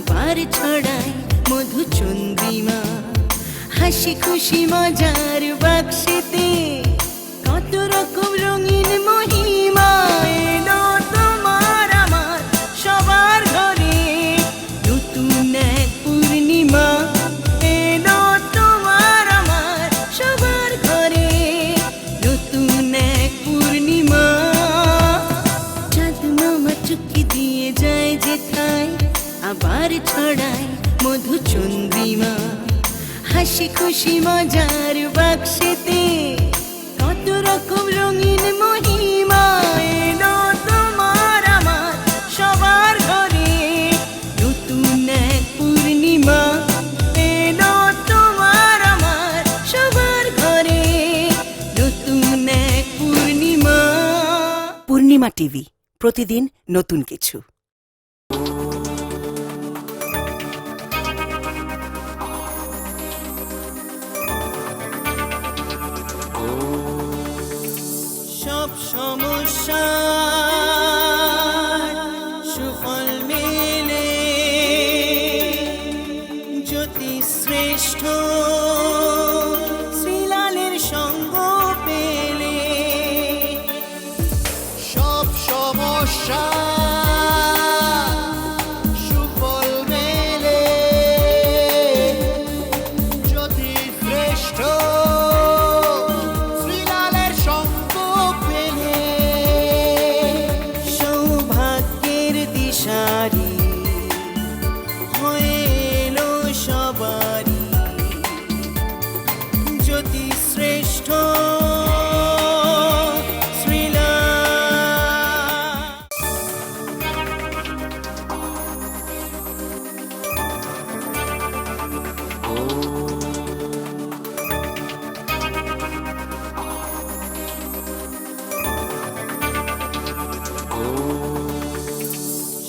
আবার ছড়ায় মধু চন্দ্রিমা হাসি খুশি মজার বাক্সেতে হাসি খুশি মজার বাক্সেতে কত রকম রঙিন মহিমা এলো তোমার আমার সবার ঘরে। নতুন এক পূর্ণিমা এলো তোমার আমার সবার ঘরে। নতুন এক পূর্ণিমা। পূর্ণিমা টিভি, প্রতিদিন নতুন কিছু। সমস্যা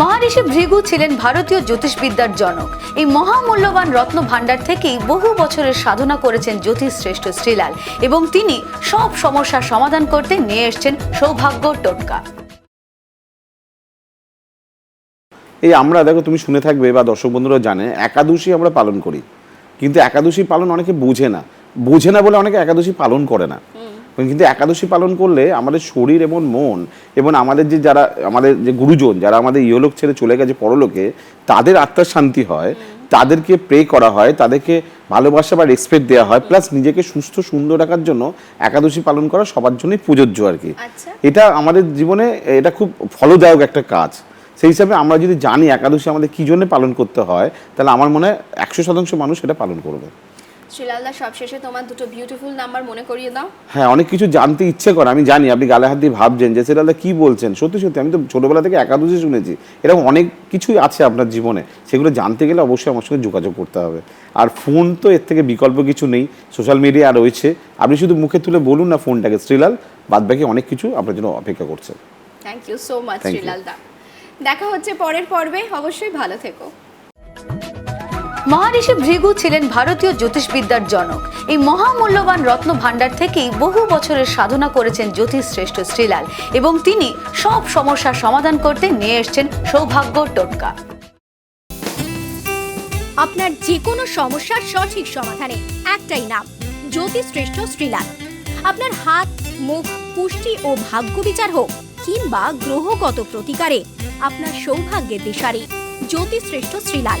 মহারিষি ভৃগু ছিলেন ভারতীয় জ্যোতিষবিদ্যার জনক। এই মহামূল্যবান রত্ন ভাণ্ডার থেকেই বহু বছরের সাধনা করেছেন জ্যোতিষশ্রেষ্ঠ শ্রীলাল এবং তিনি সব সমস্যার সমাধান করতে নিয়ে এসেছেন সৌভাগ্য টোটকা। এই আমরা, দেখো, তুমি শুনে থাকবে বা দর্শক বন্ধুরা জানে, একাদশী আমরা পালন করি। কিন্তু একাদশী পালন অনেকে বোঝে না। বোঝে না বলে অনেকে একাদশী পালন করে না। কিন্তু একাদশী পালন করলে আমাদের শরীর এবং মন এবং আমাদের যে যারা আমাদের যে গুরুজন যারা আমাদের ইহলোক ছেড়ে চলে গেছে পরলোকে তাদের আত্মার শান্তি হয় তাদেরকে প্রে করা হয় তাদেরকে ভালোবাসা বা রেসপেক্ট দেওয়া হয় প্লাস নিজেকে সুস্থ সুন্দর রাখার জন্য একাদশী পালন করা সবার জন্যই প্রযোজ্য আর কি। এটা আমাদের জীবনে এটা খুব ফলদায়ক একটা কাজ। সেই হিসাবে আমরা যদি জানি একাদশী আমাদের কি জন্য পালন করতে হয় তাহলে আমার মনে হয় একশো শতাংশ মানুষ এটা পালন করবে। শ্রীলালদা সবশেষে তোমার দুটো বিউটিফুল নাম্বার মনে করিয়ে দাও। হ্যাঁ অনেক কিছু জানতে ইচ্ছে করে আমি জানি আপনি গালে হাত দিয়ে ভাবছেন যে সেটা কি বলছেন? সত্যি সত্যি আমি তো ছোটবেলা থেকে একাদশী শুনেছি। এরকম অনেক কিছুই আছে আপনার জীবনে সেগুলো জানতে গেলে অবশ্যই আমার সঙ্গে যোগাযোগ করতে হবে। আর ফোন তো এর থেকে বিকল্প কিছু নেই সোশ্যাল মিডিয়া রয়েছে। আপনি শুধু মুখে তুলে বলুন না ফোনটাকে। শ্রীলাল বাদ বাকি অনেক কিছু আপনার জন্য অপেক্ষা করছে। Thank you so much. শ্রীলালদা দেখা হচ্ছে পরের পর্বে অবশ্যই ভালো থেকো। মহারিষি ভৃগু ছিলেন ভারতীয় জ্যোতিষবিদ্যার জনক। এই মহামূল্যবান রত্ন ভাণ্ডার থেকেই বহু বছরের সাধনা করেছেন জ্যোতিষশ্রেষ্ঠ শ্রীলাল এবং তিনি সব সমস্যার সমাধান করতে নিয়ে এসেছেন সৌভাগ্য টোটকা। আপনার যে কোনো সমস্যার সঠিক সমাধানে একটাই নাম জ্যোতিশ্রেষ্ঠ শ্রীলাল। আপনার হাত, মুখ, পুষ্টি ও ভাগ্য বিচার হোক কিংবা গ্রহগত প্রতিকারে আপনার সৌভাগ্যের দিশারি জ্যোতিশ্রেষ্ঠ Shrilal.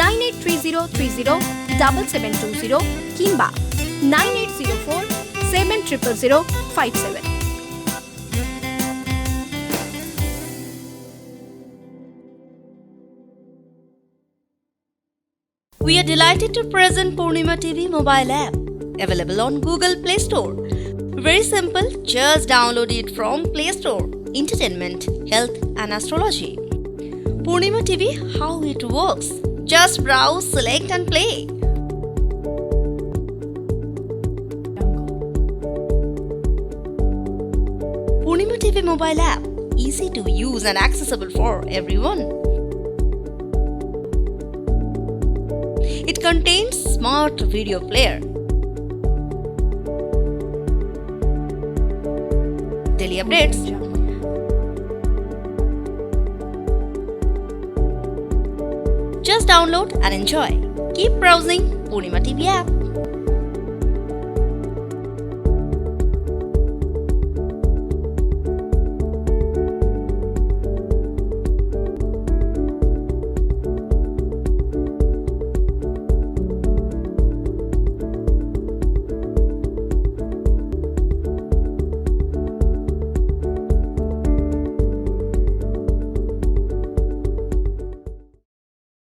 Nine eight three zero three zero double seven two zero কিংবা nine eight zero four seven triple zero five seven We are delighted to present Purnima TV mobile app available on Google Play Store. Very simple, just download it from Play Store. Entertainment, health and astrology. Purnima TV how it works. Just browse, select and play. Purnima TV mobile app easy to use and accessible for everyone. It contains smart video player. Daily updates. download and enjoy. Keep browsing Purnima TV app.